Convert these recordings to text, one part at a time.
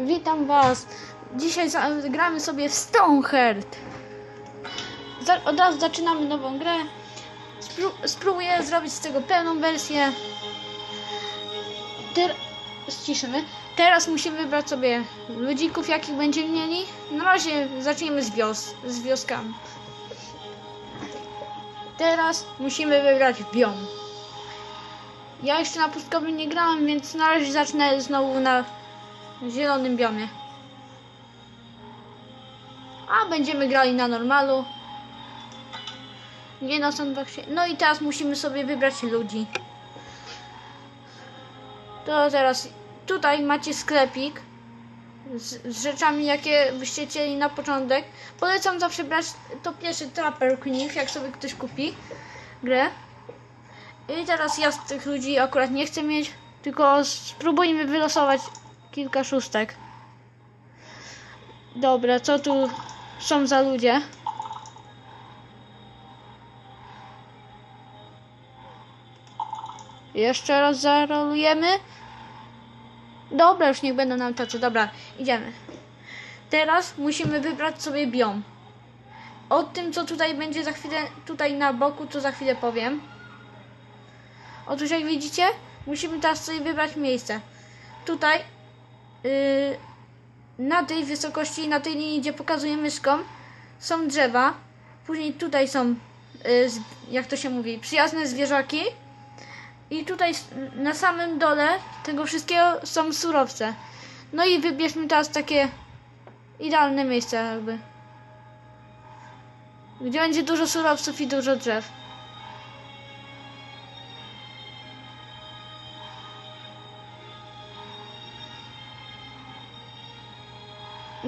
Witam was. Dzisiaj gramy sobie w Stoneherd. Za od razu zaczynamy nową grę. Spró spróbuję zrobić z tego pełną wersję. Ter ściszymy. Teraz musimy wybrać sobie ludzików, jakich będziemy mieli. Na razie zaczniemy z, wios z wioskami. Teraz musimy wybrać biom. Ja jeszcze na pustkowym nie grałem, więc na razie zacznę znowu na zielonym biomie. A będziemy grali na normalu. Nie na sandboxie. No i teraz musimy sobie wybrać ludzi. To teraz tutaj macie sklepik z, z rzeczami, jakie byście chcieli na początek. Polecam zawsze brać to pierwszy Trapper Knife, jak sobie ktoś kupi grę. I teraz ja z tych ludzi akurat nie chcę mieć, tylko spróbujmy wylosować kilka szóstek. Dobra, co tu są za ludzie? Jeszcze raz zarolujemy. Dobra, już niech będą nam tacy. Dobra, idziemy. Teraz musimy wybrać sobie biom. O tym, co tutaj będzie za chwilę, tutaj na boku, to za chwilę powiem. Otóż jak widzicie, musimy teraz sobie wybrać miejsce. Tutaj na tej wysokości, na tej linii, gdzie pokazuję myszką, są drzewa. Później tutaj są, yy, jak to się mówi, przyjazne zwierzaki. I tutaj na samym dole tego wszystkiego są surowce. No i wybierzmy teraz takie idealne miejsce jakby. Gdzie będzie dużo surowców i dużo drzew.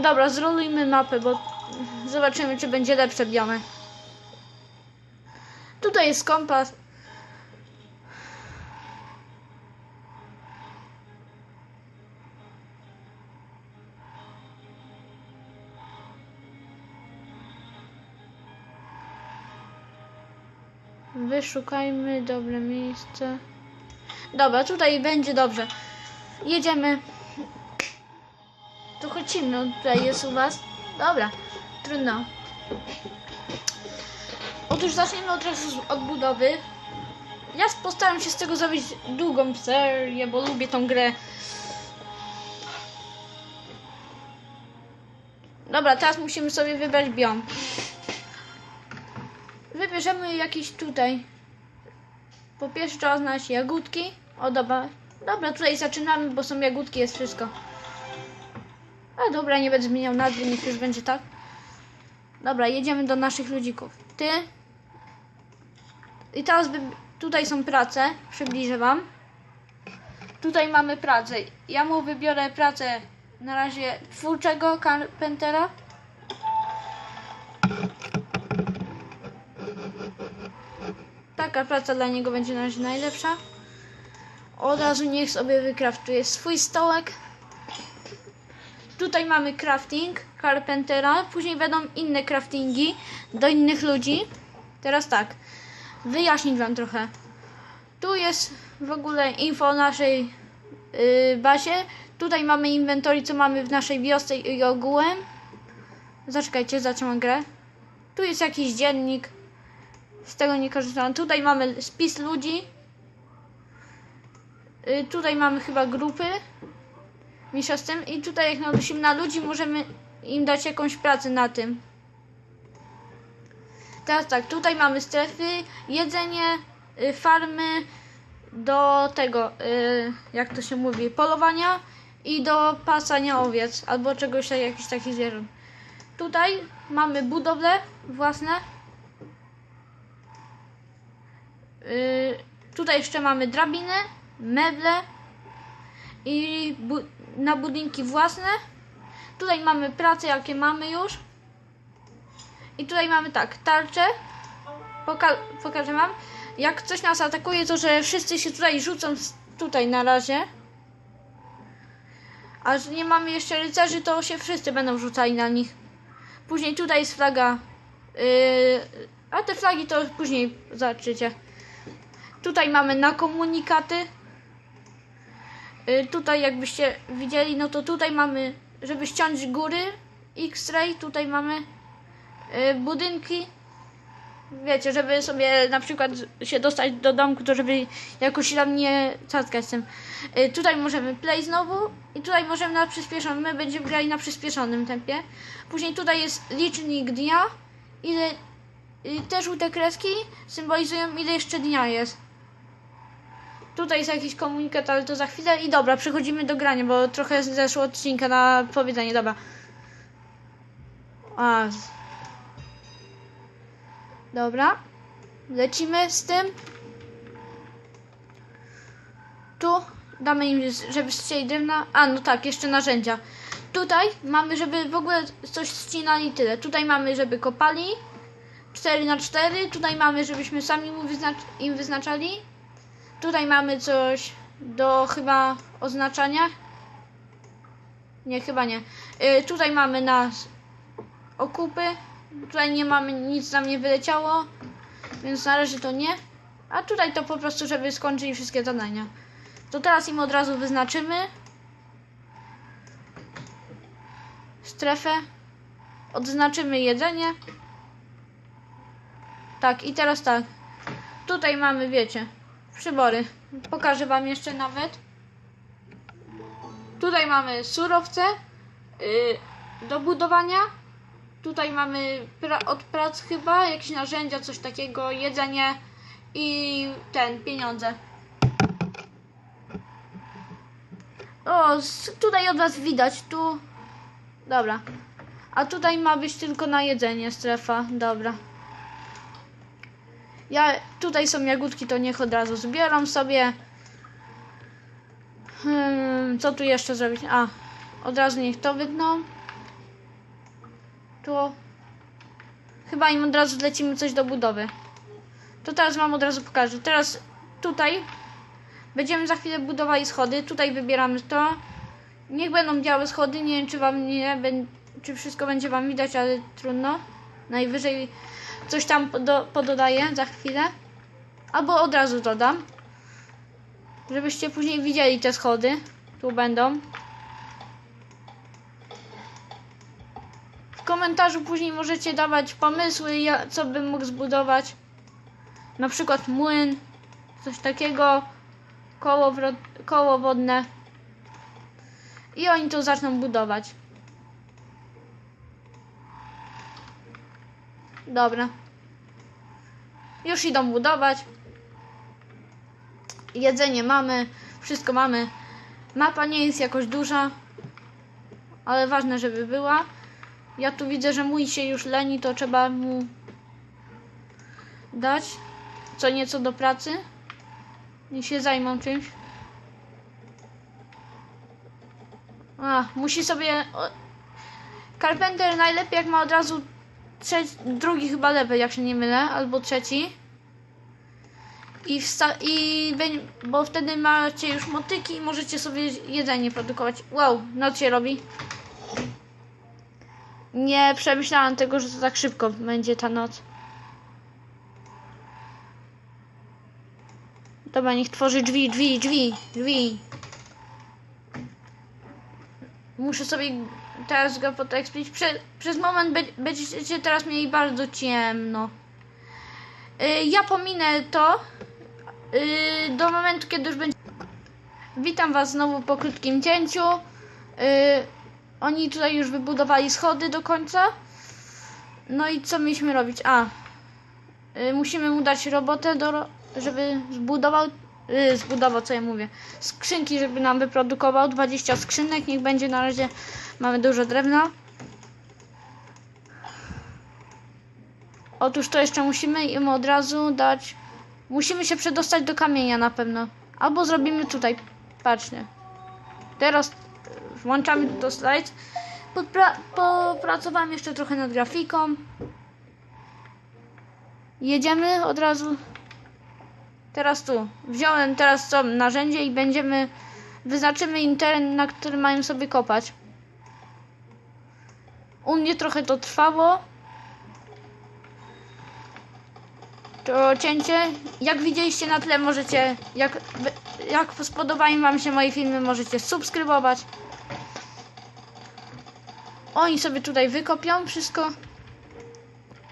Dobra, zrolujmy mapę, bo zobaczymy, czy będzie lepsze biomy. Tutaj jest kompas. Wyszukajmy dobre miejsce. Dobra, tutaj będzie dobrze. Jedziemy. On tutaj jest u was. Dobra, trudno. Otóż zaczniemy od razu z odbudowy. Ja postaram się z tego zrobić długą serię, bo lubię tą grę. Dobra, teraz musimy sobie wybrać biom. Wybierzemy jakiś tutaj. Po pierwsze trzeba znaleźć jagódki. O dobra. Dobra, tutaj zaczynamy, bo są jagódki, jest wszystko. A dobra, nie będę zmieniał nazwy, niech już będzie tak. Dobra, jedziemy do naszych ludzików. Ty. I teraz wy... tutaj są prace. Przybliżę wam. Tutaj mamy pracę. Ja mu wybiorę pracę na razie twórczego carpentera. Taka praca dla niego będzie na razie najlepsza. Od razu niech sobie wykraftuje swój stołek. Tutaj mamy crafting carpentera, później będą inne craftingi do innych ludzi. Teraz tak, wyjaśnić wam trochę. Tu jest w ogóle info o naszej yy, bazie. Tutaj mamy inwentory, co mamy w naszej wiosce i ogółem. Zaczekajcie, zaczynam grę. Tu jest jakiś dziennik. Z tego nie korzystam. Tutaj mamy spis ludzi. Yy, tutaj mamy chyba grupy tym. I tutaj jak nanosimy na ludzi, możemy im dać jakąś pracę na tym. Teraz tak, tutaj mamy strefy, jedzenie, y, farmy do tego, y, jak to się mówi, polowania i do pasania owiec albo czegoś tak, jakichś takich zwierząt. Tutaj mamy budowle własne. Y, tutaj jeszcze mamy drabiny, meble, i na budynki własne. Tutaj mamy pracę, jakie mamy już. I tutaj mamy tak, tarczę. Poka pokażę wam. Jak coś nas atakuje, to że wszyscy się tutaj rzucą tutaj na razie. A że nie mamy jeszcze rycerzy, to się wszyscy będą rzucali na nich. Później tutaj jest flaga. Yy, a te flagi to później zobaczycie. Tutaj mamy na komunikaty. Y, tutaj jakbyście widzieli, no to tutaj mamy, żeby ściąć góry X-ray, tutaj mamy y, budynki. Wiecie, żeby sobie na przykład się dostać do domku, to żeby jakoś tam nie cackać tym. Y, tutaj możemy play znowu i tutaj możemy na przyspieszonym, my będziemy grali na przyspieszonym tempie. Później tutaj jest licznik dnia, ile y, te żółte kreski symbolizują ile jeszcze dnia jest. Tutaj jest jakiś komunikat, ale to za chwilę. I dobra, przechodzimy do grania, bo trochę zeszło odcinka na powiedzenie, dobra. A. Dobra. Lecimy z tym. Tu damy im, żeby ścieli drewna. A, no tak, jeszcze narzędzia. Tutaj mamy, żeby w ogóle coś ścinali tyle. Tutaj mamy, żeby kopali. 4 na 4 Tutaj mamy, żebyśmy sami im wyznaczali. Tutaj mamy coś do chyba oznaczania. Nie, chyba nie. Y, tutaj mamy nas okupy. Tutaj nie mamy, nic nam nie wyleciało, więc na razie to nie. A tutaj to po prostu, żeby skończyli wszystkie zadania. To teraz im od razu wyznaczymy strefę. Odznaczymy jedzenie. Tak, i teraz tak. Tutaj mamy, wiecie, przybory. Pokażę Wam jeszcze nawet. Tutaj mamy surowce yy, do budowania. Tutaj mamy pra od prac chyba jakieś narzędzia, coś takiego, jedzenie i ten, pieniądze. O, tutaj od Was widać, tu. Dobra. A tutaj ma być tylko na jedzenie strefa, dobra. Ja, tutaj są jagódki, to niech od razu zbieram sobie. Hmm, co tu jeszcze zrobić? A, od razu niech to wytną. Tu. Chyba im od razu zlecimy coś do budowy. To teraz wam od razu pokażę. Teraz tutaj będziemy za chwilę budowali schody. Tutaj wybieramy to. Niech będą białe schody. Nie wiem, czy wam nie, czy wszystko będzie wam widać, ale trudno. Najwyżej coś tam podo, pododaję za chwilę. Albo od razu dodam. Żebyście później widzieli te schody. Tu będą. W komentarzu później możecie dawać pomysły, co bym mógł zbudować. Na przykład młyn, coś takiego, koło, koło wodne. I oni to zaczną budować. Dobra. Już idą budować. Jedzenie mamy, wszystko mamy. Mapa nie jest jakoś duża, ale ważne, żeby była. Ja tu widzę, że mój się już leni, to trzeba mu dać co nieco do pracy. Niech się zajmą czymś. A, musi sobie. Carpenter najlepiej jak ma od razu trzeci, drugi chyba level, jak się nie mylę, albo trzeci. I, i bo wtedy macie już motyki i możecie sobie jedzenie produkować. Wow, noc się robi. Nie przemyślałam tego, że to tak szybko będzie ta noc. Dobra, niech tworzy drzwi, drzwi, drzwi, drzwi. Muszę sobie teraz go potekspić. Prze, przez moment be, będziecie teraz mieli bardzo ciemno. Y, ja pominę to y, do momentu, kiedy już będzie. Witam Was znowu po krótkim cięciu. Y, oni tutaj już wybudowali schody do końca. No i co mieliśmy robić? A, y, musimy mu dać robotę, do, żeby zbudował, y, zbudował, co ja mówię, skrzynki, żeby nam wyprodukował 20 skrzynek. Niech będzie na razie, mamy dużo drewna. Otóż to jeszcze musimy im od razu dać, musimy się przedostać do kamienia na pewno. Albo zrobimy tutaj, patrzcie. Teraz y, włączamy do slajd. Podpra- popracowałem jeszcze trochę nad grafiką. Jedziemy od razu. Teraz tu. Wziąłem teraz co narzędzie i będziemy. Wyznaczymy im teren, na którym mają sobie kopać. U mnie trochę to trwało. To cięcie. Jak widzieliście na tle, możecie. Jak jak spodobają Wam się moje filmy, możecie subskrybować. Oni sobie tutaj wykopią wszystko.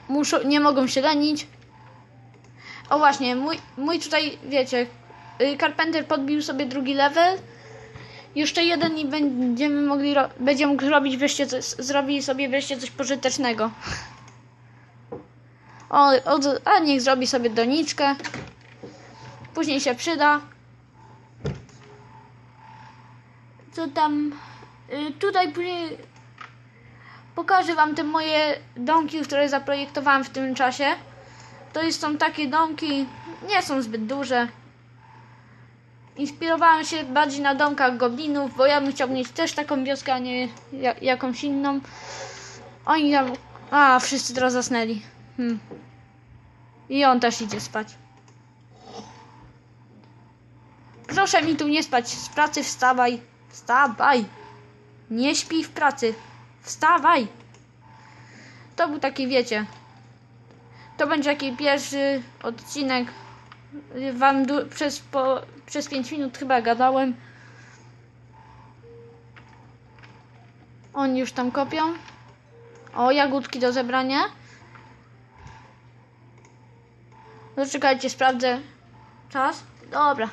Muszą, nie mogą się lenić. O właśnie, mój, mój tutaj, wiecie, y, Carpenter podbił sobie drugi level. Jeszcze jeden i będziemy mogli, będzie mógł robić wreszcie coś, zrobi sobie wreszcie coś pożytecznego. O, o, a niech zrobi sobie doniczkę. Później się przyda. Co tam? Y, tutaj później pokażę wam te moje domki, które zaprojektowałam w tym czasie. To są takie domki, nie są zbyt duże. Inspirowałam się bardziej na domkach goblinów, bo ja bym chciał mieć też taką wioskę, a nie ja, jakąś inną. Oni tam... A, wszyscy teraz zasnęli. Hmm. I on też idzie spać. Proszę mi tu nie spać. Z pracy wstawaj. Wstawaj. Nie śpij w pracy. Wstawaj. To był taki, wiecie. To będzie taki pierwszy odcinek. Wam przez, po, przez 5 minut chyba gadałem. Oni już tam kopią. O, jagódki do zebrania. Zaczekajcie, sprawdzę czas. Dobra.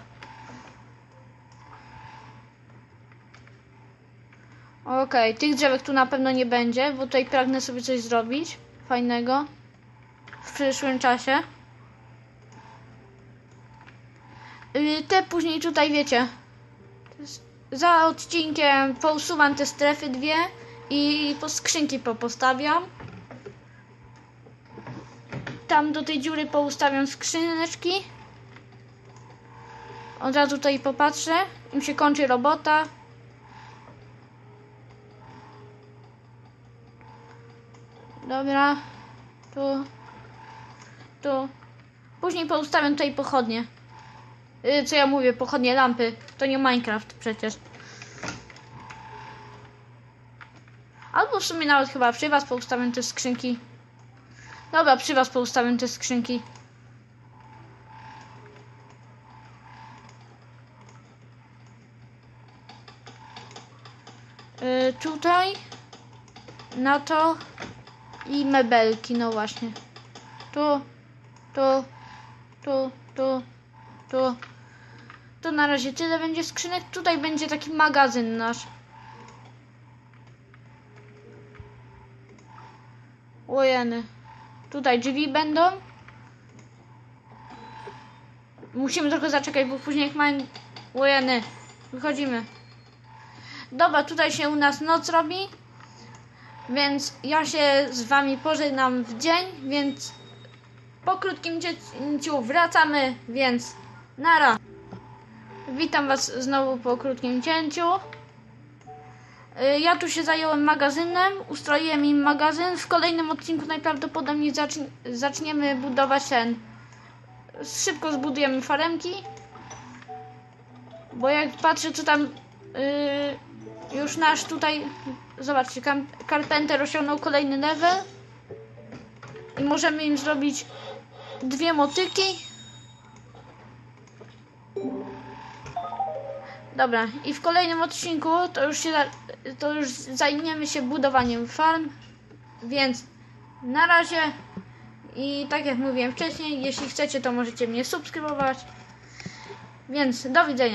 Okej, tych drzewek tu na pewno nie będzie, bo tutaj pragnę sobie coś zrobić fajnego w przyszłym czasie. Yy, Te później tutaj wiecie. Za odcinkiem pousuwam te strefy dwie i po skrzynki popostawiam. Tam do tej dziury poustawiam skrzyneczki. Od razu tutaj popatrzę. Im się kończy robota. Dobra. Tu. Tu. Później poustawiam tutaj pochodnie. Yy, co ja mówię? Pochodnie, lampy. To nie Minecraft przecież. Albo w sumie nawet chyba przy was poustawiam te skrzynki. Dobra, przy was poustawiam te skrzynki. Yy, tutaj na to i mebelki, no właśnie. Tu, tu, tu, tu, tu. To na razie tyle będzie skrzynek. Tutaj będzie taki magazyn nasz. Ojeny. Tutaj drzwi będą. Musimy trochę zaczekać, bo później jak mamy... Ojeny. Wychodzimy. Dobra, tutaj się u nas noc robi. Więc ja się z wami pożegnam w dzień, więc po krótkim cięciu wracamy, więc nara. Witam was znowu po krótkim cięciu. Y, Ja tu się zająłem magazynem, ustroiłem im magazyn. W kolejnym odcinku najprawdopodobniej zacznie, zaczniemy budować ten. Szybko zbudujemy faremki. Bo jak patrzę, co tam yy, już nasz tutaj. Zobaczcie, Carpenter osiągnął kolejny level. I możemy im zrobić dwie motyki. Dobra, i w kolejnym odcinku to już się to już zajmiemy się budowaniem farm. Więc na razie i tak jak mówiłem wcześniej, jeśli chcecie, to możecie mnie subskrybować. Więc do widzenia.